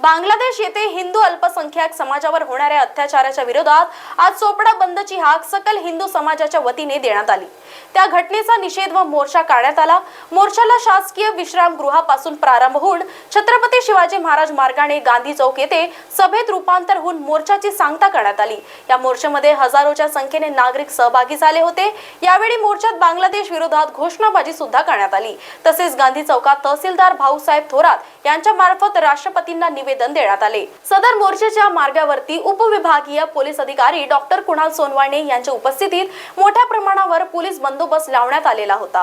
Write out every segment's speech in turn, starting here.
बांगलादेश येथे हिंदू अल्पसंख्याक समाजावर होणाऱ्या अत्याचाराच्या विरोधात आज चोपडा बंदची हाक सकल हिंदू समाजाच्या वतीने देण्यात आली. त्या घटनेचा निषेध व मोर्चा काढण्यात आला. मोर्चाला शासकीय विश्रामगृहापासून प्रारंभ होऊन छत्रपती शिवाजी महाराज मार्गाने गांधी चौक येथे सभेत रूपांतर होऊन मोर्चाची सांगता करण्यात आली. या मोर्चामध्ये हजारोच्या संख्येने नागरिक सहभागी झाले होते. यावेळी मोर्चात बांगलादेश विरोधात घोषणाबाजी सुद्धा करण्यात आली. तसेच गांधी चौकात तहसीलदार भाऊसाहेब थोरात यांच्या मार्फत राष्ट्रपतींना निवेदन देण्यात आले. सदर मोर्चाच्या मार्गावरती उपविभागीय पोलीस अधिकारी डॉक्टर कुणाल सोनवाणे यांच्या उपस्थितीत मोठ्या प्रमाणावर पोलीस बंदोबस्त लावण्यात आलेला होता.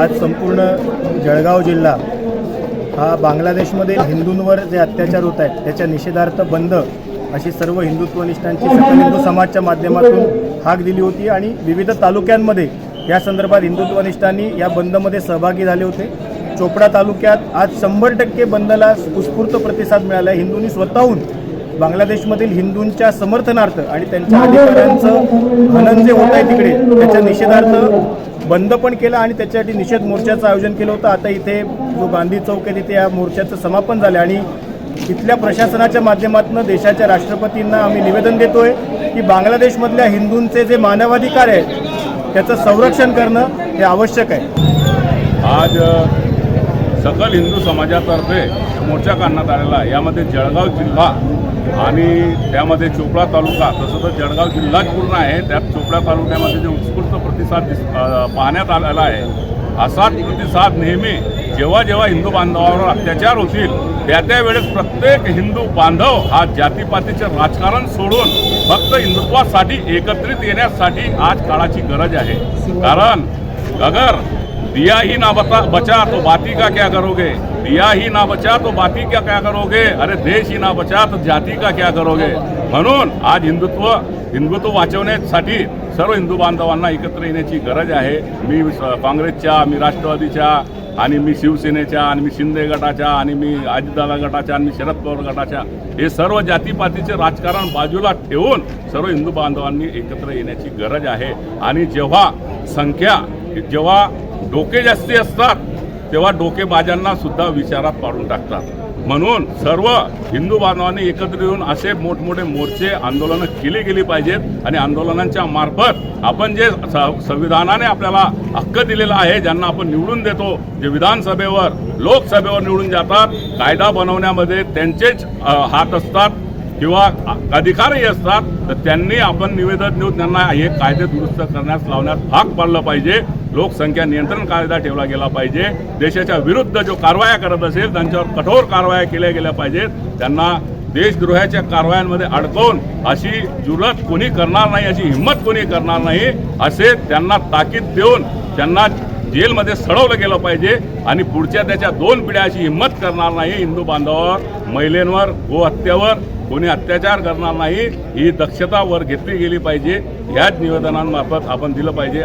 आज संपूर्ण जळगाव जिल्हा हा बांगलादेशमध्ये हिंदूंवर जे अत्याचार होत आहेत त्याच्या निषेधार्थ बंद अशी सर्व हिंदुत्वनिष्ठांची सकल हिंदू समाजच्या माध्यमातून हाक दिली होती आणि विविध तालुक्यांमध्ये या संदर्भात हिंदुत्वनिष्ठांनी या बंदमध्ये सहभागी झाले होते. चोपडा तालुक्यात आज शंभर टक्के बंदला उत्स्फूर्त प्रतिसाद मिळाला आहे. हिंदूंनी स्वतःहून बांगलादेशमधील हिंदूंच्या समर्थनार्थ आणि त्यांच्या अधिकारांचं हनन जे होत आहे तिकडे त्याच्या निषेधार्थ बंद पण केला आणि त्याच्यासाठी निषेध मोर्चाचं आयोजन केलं होतं. आता इथे जो गांधी चौक आहे तिथे या मोर्चाचं समापन झालं आणि इथल्या प्रशासनाच्या माध्यमातून देशाच्या राष्ट्रपतींना आम्ही निवेदन देतोय की बांगलादेशमधल्या हिंदूंचे जे मानवाधिकार आहेत त्याचं संरक्षण करणं हे आवश्यक आहे. आज सकल हिंदू समाजातर्फे मोर्चा काढण्यात आलेला आहे. यामध्ये जळगाव जिल्हा आणि त्यामध्ये चोपडा तालुका तसं तर जळगाव जिल्हाच पूर्ण आहे. त्यात चोपडा तालुक्यामध्ये जे उत्स्फूर्त प्रतिसाद दिस पाहण्यात आलेला आहे. असाच प्रतिसाद नेहमी जेव्हा जेव्हा हिंदू बांधवावर अत्याचार होतील त्या त्या वेळेस प्रत्येक हिंदू बांधव हा जातीपातीचे राजकारण सोडून फक्त हिंदुत्वासाठी एकत्रित येण्यासाठी आज काळाची गरज आहे. कारण अगर दिया ही ना बता बचा तो बाती का क्या करोगे? दिया ही ना बचा तो बाती का क्या करोगे? अरे देश ही ना बचा तो जाती का क्या करोगे? म्हणून आज हिंदुत्व हिंदुत्व वाचवण्यासाठी सर्व हिंदू बांधवांना एकत्र येण्याची गरज आहे. मी काँग्रेसच्या मी राष्ट्रवादीच्या आणि मी शिवसेनेच्या आणि मी शिंदे गटाच्या आणि मी अजितदादा गटाच्या आणि मी शरद पवार गटाच्या हे सर्व जातीपातीचे राजकारण बाजूला ठेवून सर्व हिंदू बांधवांनी एकत्र येण्याची गरज आहे. आणि जेव्हा संख्या जेव्हा डोके जास्ती असतात तेव्हा डोकेबाजांना सुद्धा विचारात पाडून टाकतात. म्हणून सर्व हिंदू बांधवांनी एकत्र येऊन असे मोठमोठे मोर्चे आंदोलनं केली गेली पाहिजेत आणि आंदोलनांच्या मार्फत आपण जे संविधानाने आपल्याला हक्क दिलेला आहे ज्यांना आपण निवडून देतो जे विधानसभेवर लोकसभेवर निवडून जातात कायदा बनवण्यामध्ये त्यांचेच हात असतात किंवा अधिकारही असतात तर त्यांनी आपण निवेदन देऊन त्यांना हे कायदे दुरुस्त करण्यास लावण्यास भाग पाडलं पाहिजे. लोकसंख्या नियंत्रण कायदा ठेवला गेला पाहिजे. देशाच्या विरुद्ध जो कारवाया करत असेल त्यांच्यावर कठोर कारवाया केल्या गेल्या पाहिजेत. त्यांना देशद्रोहाच्या कारवायांमध्ये अडकवून अशी जुलत कोणी करणार नाही अशी हिंमत कोणी करणार नाही असे त्यांना ताकीद देऊन त्यांना जेलमध्ये सडवलं गेलं पाहिजे आणि पुढच्या त्याच्या दोन पिढ्या अशी हिंमत करणार नाही. हिंदू बांधवावर महिलेंवर गोहत्यावर कोणी अत्याचार करणार नाही. ही दक्षता वर घेतली गेली पाहिजे. ह्याच निवेदनांमार्फत आपण दिलं पाहिजे.